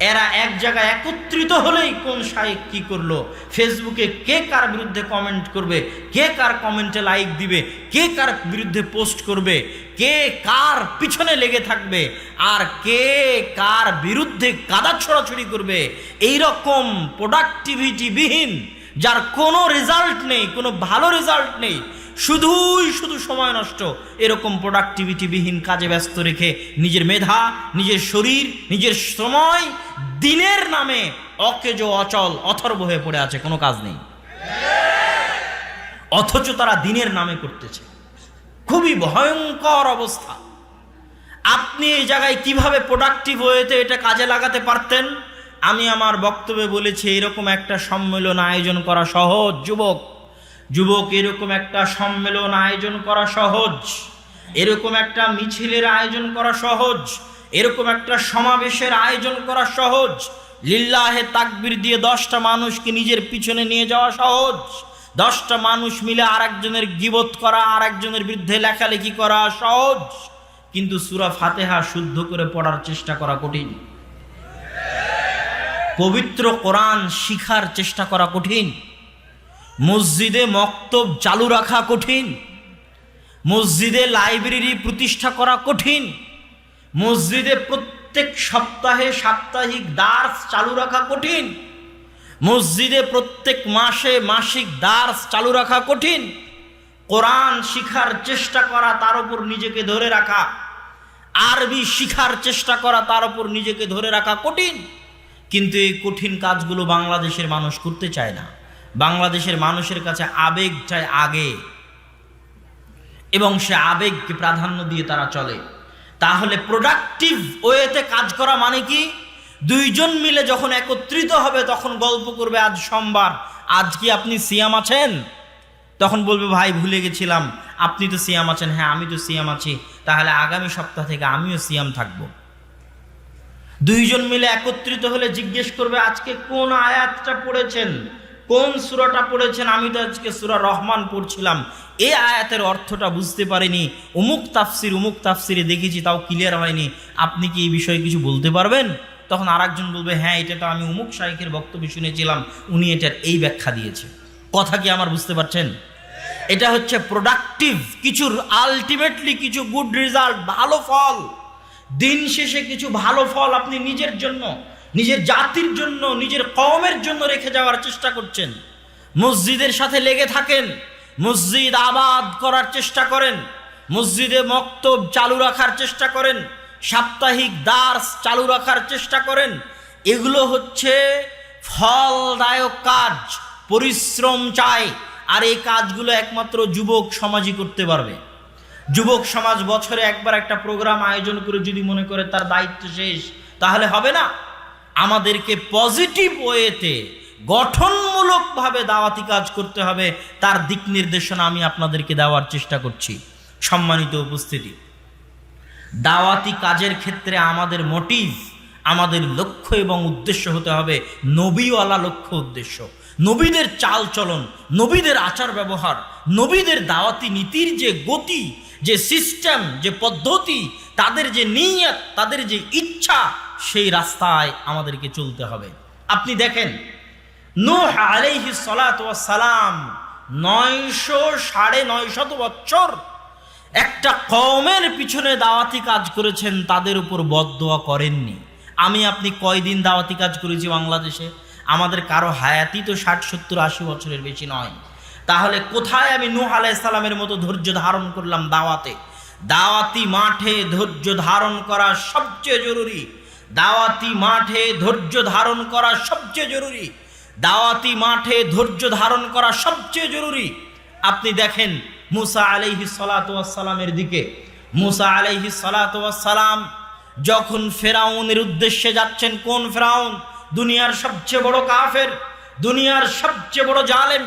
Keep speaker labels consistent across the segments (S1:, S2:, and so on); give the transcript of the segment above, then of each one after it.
S1: এরা এক জায়গায় একত্রিত হলেই কোন শায়েক কি করল? ফেসবুকে কে কার বিরুদ্ধে কমেন্ট করবে? কে কার কমেন্টে লাইক দিবে? কে কার বিরুদ্ধে পোস্ট করবে? কে কার পিছনে লেগে থাকবে? আর কে কার বিরুদ্ধে কাদা ছড়াছড়ি করবে? এই রকম প্রোডাক্টিভিটিবিহীন যার কোনো রেজাল্ট নেই, কোনো ভালো রেজাল্ট নেই শুধুই শুধু সময় নষ্ট। এরকম প্রোডাক্টিভিটিবিহীন কাজে ব্যস্ত রেখে নিজের মেধা, নিজের শরীর, নিজের সময় দিনের নামে অকেজ, অচল, অথর্ব হয়ে পড়ে আছে, কোনো কাজ নেই। অথচ তারা দিনের নামে করতেছে। খুবই ভয়ঙ্কর অবস্থা। আপনি এই জায়গায় কীভাবে প্রোডাক্টিভ হয়েতে এটা কাজে লাগাতে পারতেন? আমি আমার বক্তব্যে বলেছি, এরকম একটা সম্মেলন আয়োজন করা সহজ, যুবক। যুবক, এরকম একটা সম্মেলন আয়োজন করা সহজ। এরকম একটা মিছিলের আয়োজন করা সহজ। এরকম একটা সমাবেশের আয়োজন করা সহজ। লিল্লাহে তাকবির দিয়ে দশটা মানুষকে নিজের পিছনে নিয়ে যাওয়া সহজ। দশটা মানুষ মিলে আরেকজনের গিবত করা, আরেকজনের বিরুদ্ধে লেখালেখি করা সহজ। কিন্তু সুরা ফাতেহা শুদ্ধ করে পড়ার চেষ্টা করা কঠিন। পবিত্র কোরআন শিখার চেষ্টা করা কঠিন। মসজিদে মক্তব চালু রাখা কঠিন। মসজিদে লাইব্রেরি প্রতিষ্ঠা করা কঠিন। মসজিদে প্রত্যেক সপ্তাহে সাপ্তাহিক দার্স চালু রাখা কঠিন। মসজিদে প্রত্যেক মাসে মাসিক দার্স চালু রাখা কঠিন। কোরআন শিখার চেষ্টা করা তার উপর নিজেকে ধরে রাখা। আরবি শিখার চেষ্টা করা তার উপর নিজেকে ধরে রাখা কঠিন। কিন্তু এই কঠিন কাজগুলো বাংলাদেশের মানুষ করতে চায় না। বাংলাদেশের মানুষের কাছে আবেগ চায় আগে। এবং সে আবেগকে প্রাধান্য দিয়ে তারা চলে। তাহলে প্রোডাক্টিভ ওয়েতে কাজ করা মানে কি? দুইজন মিলে যখন একত্রিত হবে, তখন গল্প করবে, আজ সোমবার, আজ কি আপনি সিয়াম আছেন? তখন বলবে, ভাই, ভুলে গেছিলাম, আপনি তো সিয়াম আছেন। হ্যাঁ আমি তো সিয়াম আছি। তাহলে আগামী সপ্তাহ থেকে আমিও সিয়াম থাকব। দুইজন মিলে একত্রিত হলে জিজ্ঞেস করবে, আজকে কোন আয়াতটা পড়েছেন? কোন সুরাটা পড়েছেন? আমি তো আজকে সুরা রহমান পড়ছিলাম। এ আয়াতের অর্থটা বুঝতে পারিনি। অমুক তাফসির অমুক তাফসিরে দেখেছি, তাও ক্লিয়ার হয়নি। আপনি কি এই বিষয়ে কিছু বলতে পারবেন? তখন আরেকজন বলবে হ্যাঁ এটা তো আমি অমুক শাইখের বক্তব্য শুনেছিলাম। উনি এটার এই ব্যাখ্যা দিয়েছে। কথা কি আমার বুঝতে পারছেন? এটা হচ্ছে প্রোডাক্টিভ কিছুর আলটিমেটলি কিছু গুড রেজাল্ট ভালো ফল। দিন শেষে কিছু ভালো ফল আপনি নিজের জন্য নিজের জাতির জন্য, নিজের কমের জন্য রেখে যাওয়ার চেষ্টা করছেন। মসজিদের সাথে লেগে থাকেন। মসজিদ আবাদ করার চেষ্টা করেন। মসজিদে মক্তব চালু রাখার চেষ্টা করেন। সাপ্তাহিক দাস চালু রাখার চেষ্টা করেন। এগুলো হচ্ছে ফলদায়ক কাজ, পরিশ্রম চায় আর এই কাজগুলো একমাত্র যুবক সমাজই করতে পারবে। যুবক সমাজ বছরে একবার একটা প্রোগ্রাম আয়োজন করে যদি মনে করে তার দায়িত্ব শেষ, তাহলে হবে না? আমাদেরকে পজিটিভ ওয়েতে গঠনমূলকভাবে দাওয়াতি কাজ করতে হবে, তার দিক নির্দেশনা আমি আপনাদেরকে দেওয়ার চেষ্টা করছি। সম্মানিত উপস্থিতি, দাওয়াতি কাজের ক্ষেত্রে আমাদের মোটিভ আমাদের লক্ষ্য এবং উদ্দেশ্য হতে হবে নবীওয়ালা লক্ষ্য উদ্দেশ্য। নবীদের চাল চলন, নবীদের আচার ব্যবহার, নবীদের দাওয়াতি নীতির যে গতি, যে সিস্টেম যে পদ্ধতি, তাদের যে নিয়ত, তাদের যে ইচ্ছা সেই রাস্তায় আমাদেরকে চলতে হবে। আপনি দেখেন, নূহ আলাইহি সালাম নয়শো সাড়ে নয়শত বছর একটা কমের পিছনে দাওয়াতি কাজ করেছেন, তাদের উপর বদদোয়া করেননি। আমি, আপনি কয়দিন দাওয়াতি কাজ করেছি বাংলাদেশে? আমাদের কারও হায়াতি তো ষাট, সত্তর, আশি বছরের বেশি নয়। তাহলে কোথায় আমি নূহ আলাইসালামের মতো ধৈর্য ধারণ করলাম দাওয়াতে? দাওয়াতি মাঠে ধৈর্য ধারণ করা সবচেয়ে জরুরি। দাওয়াতি মাঠে ধৈর্য ধারণ করা সবচেয়ে জরুরি। দাওয়াতি মাঠে ধৈর্য ধারণ করা সবচেয়ে জরুরি। আপনি দেখেন মুসা আলাইহি সালামের দিকে। মুসা আলাইহি সালাম যখন ফেরাউনের উদ্দেশ্যে যাচ্ছেন, কোন ফেরাউন? দুনিয়ার সবচেয়ে বড় কাফের, দুনিয়ার সবচেয়ে বড় জালেম।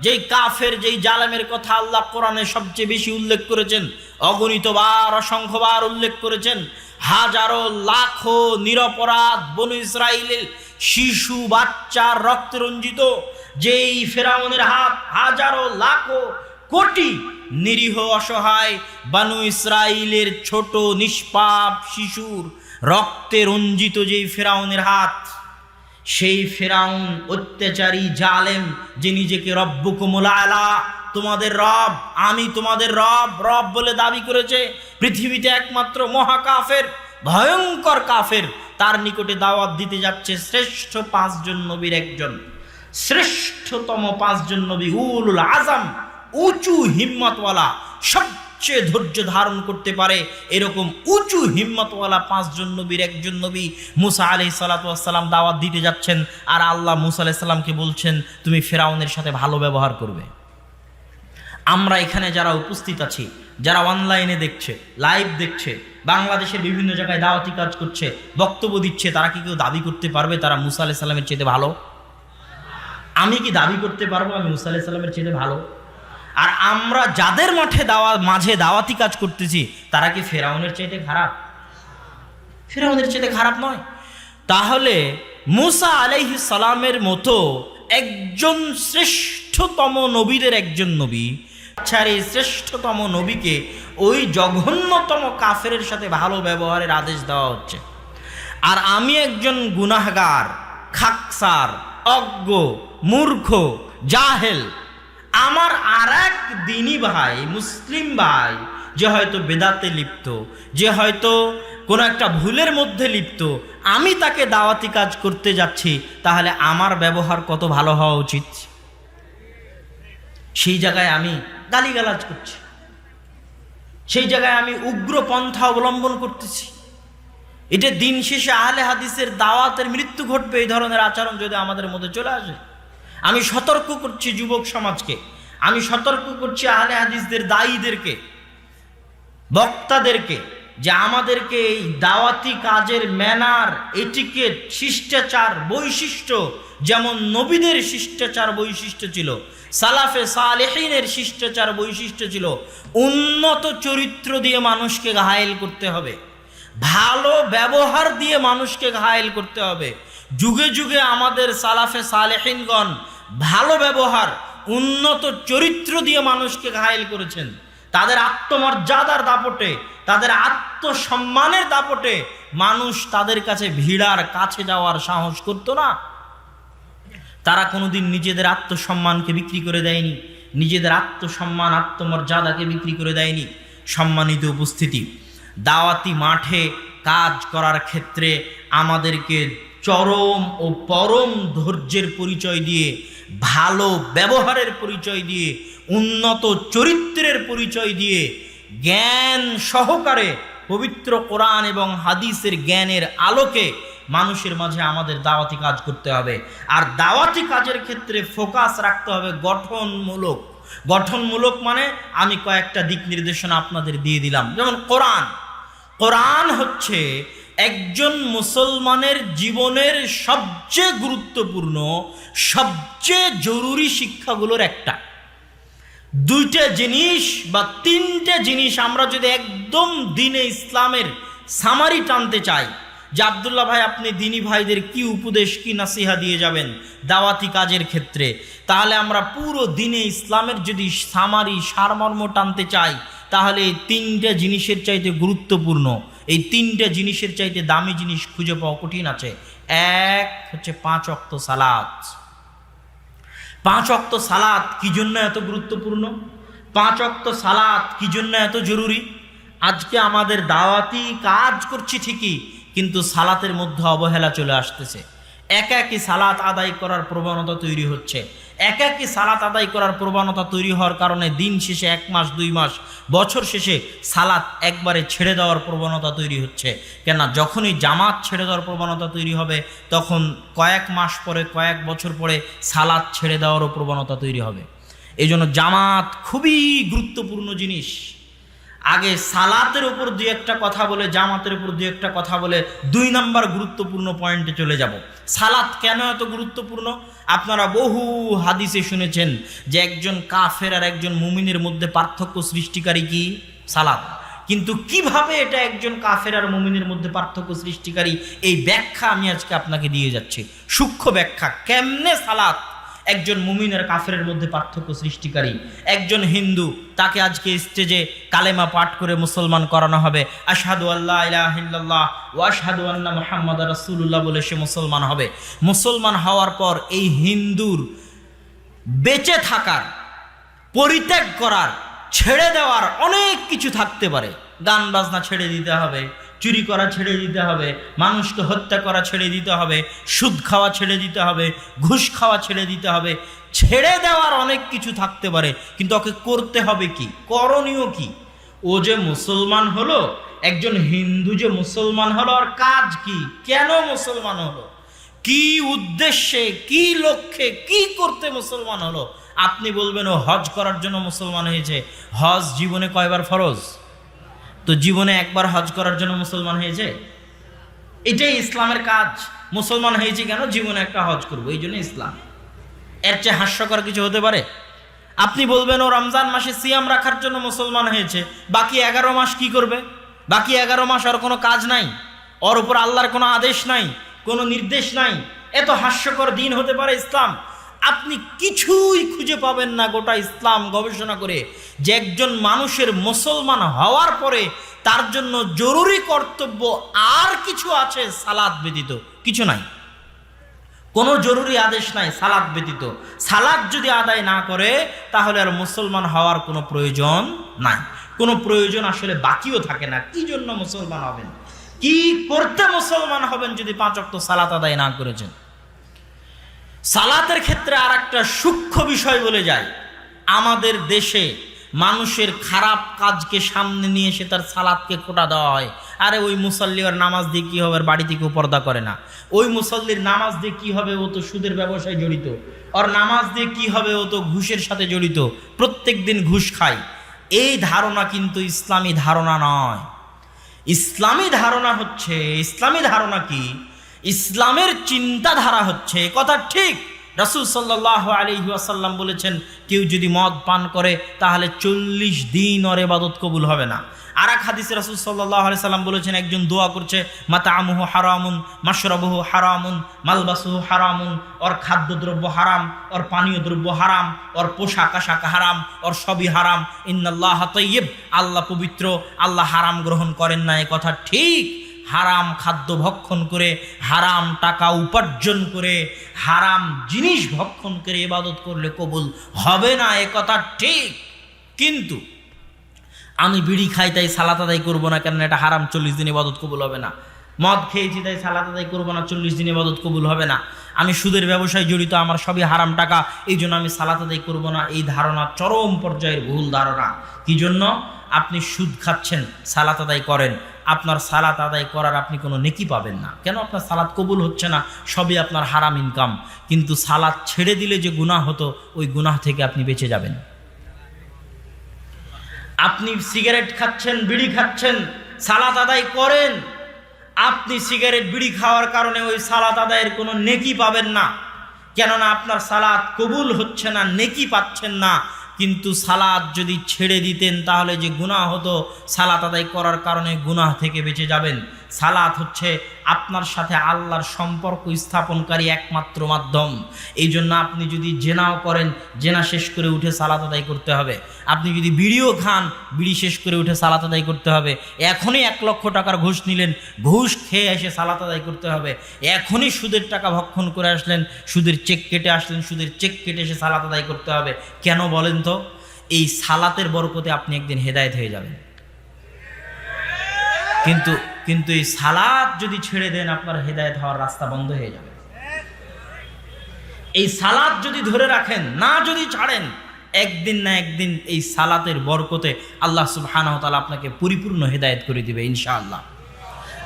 S1: যেই কাফের, যেই জালেমের কথা আল্লাহ কোরআনে সবচেয়ে বেশি উল্লেখ করেছেন, অগণিতবার, অসংখ্যবার উল্লেখ করেছেন। হাজারো লাখো নিরপরাধ বনু ইসরায়েলের শিশু বাচ্চার রক্তে রঞ্জিত, যেই ফেরাউনের হাত হাজারো লাখো কোটি নিরীহ অসহায় বানু ইসরায়েলের ছোট নিষ্পাপ শিশুর রক্তে রঞ্জিত যেই ফেরাউনের হাত, সেই ফেরাউন অত্যাচারী জালেম যে নিজেকে রব্বুকুমুল আলা তোমাদের রব, আমি তোমাদের রব রব বলে দাবি করেছে। পৃথিবীতে একমাত্র মহাকাফের, ভয়ঙ্কর কাফের, তার নিকটে দাওয়াত দিতে যাচ্ছে শ্রেষ্ঠ পাঁচজন নবীর একজন। শ্রেষ্ঠতম পাঁচজন নবী উলুল আজম, উঁচু হিম্মতওয়ালা, সবচেয়ে ধৈর্য ধারণ করতে পারে এরকম উঁচু হিম্মতওয়ালা পাঁচজন নবীর একজন নবী। মুসা আলি সালাতাম দাওয়াত দিতে যাচ্ছেন আর আল্লাহ মুসা আলাইসাল্লামকে বলছেন, তুমি ফেরাউনের সাথে ভালো ব্যবহার করবে। আমরা এখানে যারা উপস্থিত আছি, যারা অনলাইনে দেখছে লাইভ দেখছে, বাংলাদেশের বিভিন্ন জায়গায় দাওয়াতি কাজ করছে, বক্তব্য দিচ্ছে, তারা কি কেউ দাবি করতে পারবে তারা মুসা আলাহ সাল্লামের চেয়ে ভালো? আমি কি দাবি করতে পারব আমি মুসা আলাহ সাল্লামের চেয়ে ভালো? আর আমরা যাদের মাঠে দাওয়া, মাঝে দাওয়াতি কাজ করতেছি, তারা কি ফেরাউনের চাইতে খারাপ? ফেরাউনের চাইতে খারাপ নয়। তাহলে মুসা আলাইহি সালামের মতো একজন শ্রেষ্ঠতম নবীদের একজন নবী ছাড় এই শ্রেষ্ঠতম নবীকে ওই জঘন্যতম কাফেরের সাথে ভালো ব্যবহারের আদেশ দেওয়া হচ্ছে। আর আমি একজন গুনাহগার, খাকসার, অজ্ঞ, মূর্খ, জাহেল। আমার আর এক দিনী ভাই, মুসলিম ভাই, যে হয়তো বেদাতে লিপ্ত, যে হয়তো কোনো একটা ভুলের মধ্যে লিপ্ত, আমি তাকে দাওয়াতি কাজ করতে যাচ্ছি, তাহলে আমার ব্যবহার কত ভালো হওয়া উচিত? সেই জায়গায় আমি গালিগালাজ করছি। সেই জায়গায় আমি উগ্র পন্থা অবলম্বন করতেছি। এটা দিন শেষে আহলে হাদিসের দাওয়াতের মৃত্যু ঘটবে এই ধরনের আচরণ যদি আমাদের মধ্যে চলে আসে। আমি সতর্ক করছি যুবক সমাজকে। আমি সতর্ক করছি আহলে হাদিসদের দায়ীদেরকে, বক্তাদেরকে, যে আমাদেরকে এই দাওয়াতি কাজের ম্যানার, এটিকেট, শিষ্টাচার, বৈশিষ্ট্য, যেমন নবীদের শিষ্টাচার বৈশিষ্ট্য ছিল সালাফে সালেহিনের শিষ্টাচার বৈশিষ্ট্য ছিল, উন্নত চরিত্র দিয়ে মানুষকে ঘায়েল করতে হবে। ভালো ব্যবহার দিয়ে মানুষকে ঘায়েল করতে হবে। যুগে যুগে আমাদের সালাফে সালেহিনগণ ভালো ব্যবহার, উন্নত চরিত্র দিয়ে মানুষকে ঘায়েল করেছেন। তাদের আত্মমর্যাদার দাপটে, তাদের আত্মসম্মানের দাপটে মানুষ তাদের কাছে ভিড়ার কাছে যাওয়ার সাহস করতো না। তারা কোনোদিন নিজেদের আত্মসম্মানকে বিক্রি করে দেয়নি, নিজেদের আত্মসম্মান, আত্মমর্যাদাকে বিক্রি করে দেয়নি। সম্মানিত উপস্থিতি, দাওয়াতি মাঠে কাজ করার ক্ষেত্রে আমাদেরকে চরম ও পরম ধৈর্যের পরিচয় দিয়ে, ভালো ব্যবহারের পরিচয় দিয়ে, উন্নত চরিত্রের পরিচয় দিয়ে, জ্ঞান সহকারে পবিত্র কোরআন এবং হাদিসের জ্ঞানের আলোকে মানুষের মাঝে আমাদের দাওয়াতি কাজ করতে হবে। আর দাওয়াতি কাজের ক্ষেত্রে ফোকাস রাখতে হবে গঠনমূলক। গঠনমূলক মানে আমি কয়েকটা দিক নির্দেশনা আপনাদের দিয়ে দিলাম। যেমন কোরআন। কোরআন হচ্ছে একজন মুসলমানের জীবনের সবচেয়ে গুরুত্বপূর্ণ, সবচেয়ে জরুরি শিক্ষাগুলোর একটা। দুইটা জিনিস বা তিনটে জিনিস আমরা যদি একদম দিনে ইসলামের সামারি টানতে চাই যে আবদুল্লাহ ভাই, আপনি দিনী ভাইদের কি উপদেশ, কি নাসিহা দিয়ে যাবেন দাওয়াতি কাজের ক্ষেত্রে? তাহলে আমরা পুরো দিনে ইসলামের যদি সামারি, সারমর্ম টানতে চাই, তাহলে এই তিনটে জিনিসের চাইতে গুরুত্বপূর্ণ, এই তিনটে জিনিসের চাইতে দামি জিনিস খুঁজে পাওয়া কঠিন আছে। এক হচ্ছে পাঁচ অক্ত সালাদ পাঁচ অক্ত সালাদ কি জন্য এত গুরুত্বপূর্ণ? পাঁচ অক্ত সালাদ কি জন্য এত জরুরি? আজকে আমাদের দাওয়াতি কাজ করছি ঠিকই কিন্তু সালাতের মধ্যে অবহেলা চলে আসতেছে। একাকি সালাত আদায় করার প্রবণতা তৈরি হচ্ছে। একাকি সালাত আদায় করার প্রবণতা তৈরি হওয়ার কারণে দিন শেষে এক মাস, দুই মাস, বছর শেষে সালাত একবারে ছেড়ে দেওয়ার প্রবণতা তৈরি হচ্ছে। কেন যখনই জামাত ছেড়ে দেওয়ার প্রবণতা তৈরি হবে, তখন কয়েক মাস পরে, কয়েক বছর পরে সালাত ছেড়ে দেওয়ারও প্রবণতা তৈরি হবে। এই জন্য জামাত খুবই গুরুত্বপূর্ণ জিনিস। আগে সালাতের উপর দুই একটা কথা বলে, জামাতের উপর দুই একটা কথা বলে, দুই নাম্বার গুরুত্বপূর্ণ পয়েন্টে চলে যাব। সালাত কেন এত গুরুত্বপূর্ণ? আপনারা বহু হাদিসে শুনেছেন যে একজন কাফের আর একজন মুমিনের মধ্যে পার্থক্য সৃষ্টিকারী কি? সালাত। কিন্তু কীভাবে এটা একজন কাফের আর মুমিনের মধ্যে পার্থক্য সৃষ্টিকারী? এই ব্যাখ্যা আমি আজকে আপনাকে দিয়ে যাচ্ছি। সূক্ষ্ম ব্যাখ্যা, কেমনে সালাত একজন মুমিনের কাফের মধ্যে পার্থক্য সৃষ্টিকারী, একজন হিন্দু, তাকে আজকে স্টেজে কালেমা পাঠ করে মুসলমান করানো হবে। আশহাদু আল্লাহ ইলাহিল্লাহ ও আন্না মুহাম্মদ রাসূলুল্লাহ বলে সে মুসলমান হবে। মুসলমান হওয়ার পর এই হিন্দুর বেঁচে থাকার, পরিত্যাগ করার, ছেড়ে দেওয়ার অনেক কিছু থাকতে পারে। গান বাজনা ছেড়ে দিতে হবে চুরি করা ছেড়ে দিতে হবে, মানুষকে হত্যা করা ছেড়ে দিতে হবে, সুদ খাওয়া ছেড়ে দিতে হবে, ঘুষ খাওয়া ছেড়ে দিতে হবে, ছেড়ে দেওয়ার অনেক কিছু থাকতে পারে, কিন্তু ওকে করতে হবে কি? করণীয় কি? ও যে মুসলমান হলো, একজন হিন্দু যে মুসলমান হলো আর কাজ কি? কেন মুসলমান হলো? কি উদ্দেশ্যে, কি লক্ষ্যে, কি করতে মুসলমান হলো? আপনি বলবেন, ও হজ করার জন্য মুসলমান হয়েছে। হজ জীবনে কয়বার ফরজ? তো জীবনে একবার হজ করার জন্য মুসলমান হয়েছে? এটাই ইসলামের কাজ। মুসলমান হয়েছে কেন? জীবনে একটা হজ করব, এই জন্য ইসলাম। এর চেয়ে হাস্যকর কিছু হতে পারে? আপনি বলবেন, ও রমজান মাসে সিয়াম রাখার জন্য মুসলমান হয়েছে, বাকি এগারো মাস কি করবে? বাকি এগারো মাস আর কোনো কাজ নাই, ওর উপর আল্লাহর কোনো আদেশ নাই, কোনো নির্দেশ নাই। এত হাস্যকর দিন হতে পারে ইসলাম। আপনি কিছুই খুঁজে পাবেন না গোটা ইসলাম গবেষণা করে যে একজন মানুষের মুসলমান হওয়ার পরে তার জন্য জরুরি কর্তব্য আর কিছু আছে সালাদ ব্যতীত, কিছু নাই। কোনো জরুরি আদেশ নাই সালাদ ব্যতীত। সালাদ যদি আদায় না করে, তাহলে আর মুসলমান হওয়ার কোনো প্রয়োজন নাই। কোনো প্রয়োজন আসলে বাকিও থাকে না। কি জন্য মুসলমান হবেন? কি করতে মুসলমান হবেন যদি পাঁচ অক্ট সালাত আদায় না করেছেন? সালাতের ক্ষেত্রে আর একটা সূক্ষ্ম বিষয় বলে যায় আমাদের দেশে মানুষের খারাপ কাজকে সামনে নিয়ে এসে তার সালাদকে খোটা দেওয়া হয়। আরে ওই মুসল্লি ওর নামাজ দিয়ে কী হবে? বাড়ি থেকেও পর্দা করে না। ওই মুসল্লির নামাজ দিয়ে কী হবে? ও তো সুদের ব্যবসায় জড়িত। ওর নামাজ দিয়ে কী হবে? ও তো ঘুষের সাথে জড়িত। প্রত্যেক দিন ঘুষ খায়। এই ধারণা কিন্তু ইসলামী ধারণা নয়। ইসলামী ধারণা হচ্ছে, ইসলামী ধারণা কি? ইসলামের চিন্তাধারা হচ্ছে কথা ঠিক। রাসুল সাল্লাহ আলী আসাল্লাম বলেছেন, কেউ যদি মদ পান করে, তাহলে চল্লিশ দিন ওর এবাদত কবুল হবে না। আর এক হাদিসে রাসুল সাল্লাহ আলি সাল্লাম বলেছেন, একজন দোয়া করছে মাতা আমুহু হারামুন মাসরবহু হারামুন, মালবাসুহু হারামুন, ওর খাদ্যদ্রব্য হারাম, ওর পানীয় দ্রব্য হারাম, ওর পোশাক আশাক হারাম, ওর সবই হারাম। ইন্নাল্লাহ তৈব আল্লাহ পবিত্র, আল্লাহ হারাম গ্রহণ করেন না, এ কথা ঠিক। হারাম খাদ্য ভক্ষণ করে, হারাম টাকা উপার্জন করে, হারাম জিনিস ভক্ষণ করে ইবাদত করলে কবুল হবে না, এ কথা ঠিক। কিন্তু আমি বিড়ি খাই, তাই সালাত আদায় করব না কেন এটা হারাম, চল্লিশ দিন ইবাদত কবুল হবে না। মদ খেয়েছি, তাই সালাত আদায় করব না, চল্লিশ দিন ইবাদত কবুল হবে না। আমি সুদের ব্যবসায় জড়িত, আমার সবই হারাম টাকা, এই জন্য আমি সালাত আদায় করব না, এই ধারণা চরম পর্যায়ের ভুল ধারণা। কি জন্য? আপনি সুদ খাচ্ছেন, সালাত আদায় করেন আপনার সালাত আদায় করার আপনি কোনো নেকি পাবেন না। কেন আপনার সালাত কবুল হচ্ছে না? সবই আপনার হারাম ইনকাম কিন্তু সালাত ছেড়ে দিলে যে গুনাহ হতো, ওই গুনাহ থেকে আপনি বেঁচে যাবেন। আপনি সিগারেট খাচ্ছেন, বিড়ি খাচ্ছেন, সালাত আদায় করেন। আপনি সিগারেট, বিড়ি খাওয়ার কারণে ওই সালাত আদায়ের কোনো নেকি পাবেন না। কেননা আপনার সালাত কবুল হচ্ছে না, নেকি পাচ্ছেন না। কিন্তু সালাদ যদি ছেড়ে দিতেন, তাহলে যে গুনাহ হতো, সালাত আদায় করার কারণে গুনাহ থেকে বেঁচে যাবেন। সালাত হচ্ছে আপনার সাথে আল্লাহর সম্পর্ক স্থাপনকারী একমাত্র মাধ্যম। এই জন্য আপনি যদি জেনাও করেন, জেনা শেষ করে উঠে সালাত আদায় করতে হবে। আপনি যদি বিড়িও খান, বিড়ি শেষ করে উঠে সালাত আদায় করতে হবে। এখনই এক লক্ষ টাকার ঘুষ নিলেন, ঘুষ খেয়ে এসে সালাত আদায় করতে হবে। এখনই সুদের টাকা ভক্ষণ করে আসলেন, সুদের চেক কেটে আসলেন, সুদের চেক কেটে এসে সালাত আদায় করতে হবে। কেন বলেন তো? এই সালাতের বরকতে আপনি একদিন হেদায়েত হয়ে যাবেন। কিন্তু কিন্তু এই সালাদ যদি ছেড়ে দেন, আপনার হেদায়েত হওয়ার রাস্তা বন্ধ হয়ে যাবে। এই সালাদ যদি ধরে রাখেন, না যদি ছাড়েন একদিন না একদিন এই সালাতের বরকতে আল্লাহ সুবহানাহু তাআলা আপনাকে পরিপূর্ণ হেদায়েত করে দিবে, ইনশাআল্লাহ।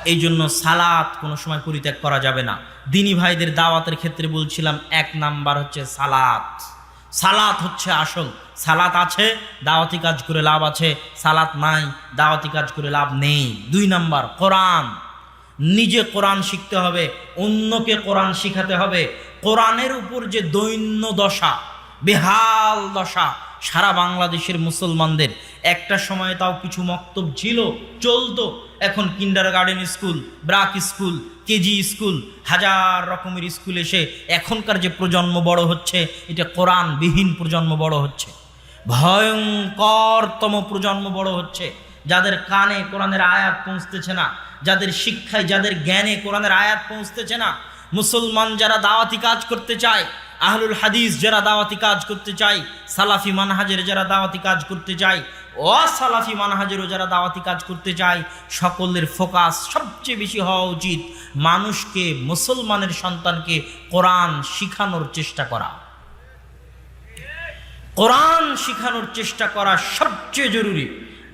S1: এই জন্য সালাত কোনো সময় পরিত্যাগ করা যাবে না। দিনী ভাইদের দাওয়াতের ক্ষেত্রে বলছিলাম, এক নাম্বার হচ্ছে সালাত। সালাত হচ্ছে আসল। সালাত আছে, দাওয়াতি কাজ করে লাভ আছে, সালাত নাই, দাওয়াতি কাজ করে লাভ নেই। দুই নাম্বার, কোরআন। নিজে কোরআন শিখতে হবে, অন্যকে কোরআন শিখাতে হবে। কোরআনের উপর যে দৈন্য দশা বেহাল দশা। সারা বাংলাদেশের মুসলমানদের। একটা সময় তাও কিছু মক্তব ছিল, চলতো। এখন kindergarten school BRAC school KG school হাজার রকমের স্কুল এসে এখনকার যে প্রজন্ম বড় হচ্ছে, এটা কোরআনবিহীন প্রজন্ম বড় হচ্ছে। ভয়ঙ্করতম প্রজন্ম বড় হচ্ছে। যাদের কানে কোরআনের আয়াত পৌঁছতেছে না, যাদের শিক্ষায়, যাদের জ্ঞানে কোরআনের আয়াত পৌঁছতেছে না, মুসলমান যারা দাওয়াতি কাজ করতে চায় আহলুল হাদিস যারা দাওয়াতি কাজ করতে চায়, সালাফি মানহাজের যারা দাওয়াতি কাজ করতে চায় অসালাফি মানহাজেরও যারা দাওয়াতি কাজ করতে চায়, সকলের ফোকাস সবচেয়ে বেশি হওয়া উচিত মানুষকে, মুসলমানের সন্তানকে কোরআন শিখানোর চেষ্টা করা। কোরআন শিখানোর চেষ্টা করা সবচেয়ে জরুরি।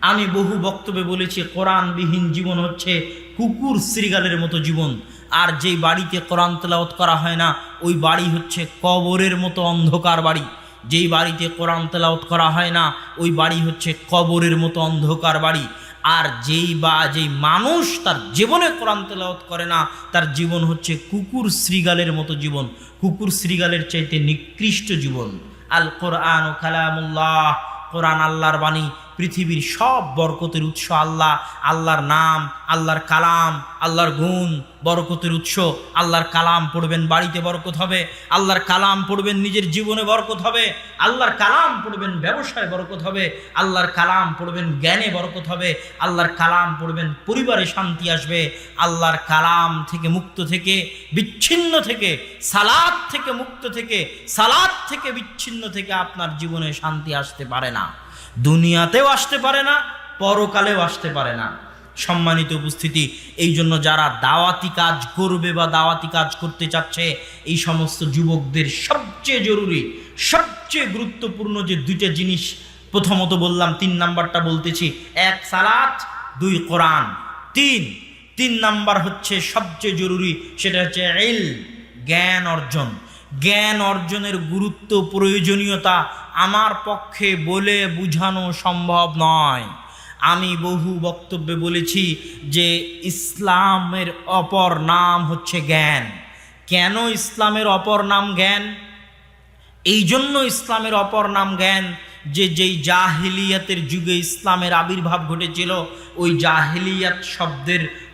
S1: আমি বহু বক্তব্যে বলেছি, কোরআনবিহীন জীবন হচ্ছে কুকুর শ্রীগালের মতো জীবন। আর যেই বাড়িতে কোরআন তেলাওয়াত করা হয় না, ওই বাড়ি হচ্ছে কবরের মতো অন্ধকার বাড়ি। যেই বাড়িতে কোরআন তেলাওয়াত করা হয় না, ওই বাড়ি হচ্ছে কবরের মতো অন্ধকার বাড়ি। আর যেই বা, যেই মানুষ তার জীবনে কোরআন তেলাওয়াত করে না, তার জীবন হচ্ছে কুকুর শ্রীগালের মতো জীবন। কুকুর শ্রীগালের চাইতে নিকৃষ্ট জীবন। আল কোরআন ও কালামুল্লাহ, কোরআন আল্লাহর বাণী পৃথিবীর সব বরকতের উৎস আল্লাহ, আল্লাহর নাম, আল্লাহর কালাম, আল্লাহর গুণ বরকতের উৎস। আল্লাহর কালাম পড়বেন, বাড়িতে বরকত হবে। আল্লাহর কালাম পড়বেন, নিজের জীবনে বরকত হবে। আল্লাহর কালাম পড়বেন, ব্যবসায় বরকত হবে। আল্লাহর কালাম পড়বেন, জ্ঞানে বরকত হবে। আল্লাহর কালাম পড়বেন, পরিবারে শান্তি আসবে। আল্লাহর কালাম থেকে মুক্ত থেকে, বিচ্ছিন্ন থেকে সালাদ থেকে মুক্ত থেকে সালাদ থেকে বিচ্ছিন্ন থেকে আপনার জীবনে শান্তি আসতে পারে না। দুনিয়াতেও আসতে পারে না, পরকালেও আসতে পারে না। সম্মানিত উপস্থিতি, এই জন্য যারা দাওয়াতি কাজ করবে বা দাওয়াতি কাজ করতে চাচ্ছে, এই সমস্ত যুবকদের সবচেয়ে জরুরি, সবচেয়ে গুরুত্বপূর্ণ যে দুইটা জিনিস, প্রথমত বললাম, তিন নাম্বারটা বলতেছি। এক, সালাত, দুই, কোরআন। তিন তিন নাম্বার হচ্ছে সবচেয়ে জরুরি, সেটা হচ্ছে এল জ্ঞান অর্জন। জ্ঞান অর্জনের গুরুত্ব প্রয়োজনীয়তা আমার পক্ষে বলে বুঝানো সম্ভব নয়। আমি বহু বক্তব্যে বলেছি যে ইসলামের অপর নাম হচ্ছে জ্ঞান। কেন ইসলামের অপর নাম জ্ঞান? এই জন্য ইসলামের অপর নাম জ্ঞান যে যেই জাহিলিয়াতের যুগে ইসলামের আবির্ভাব ঘটেছিল, ওই জাহিলিয়াত শব্দের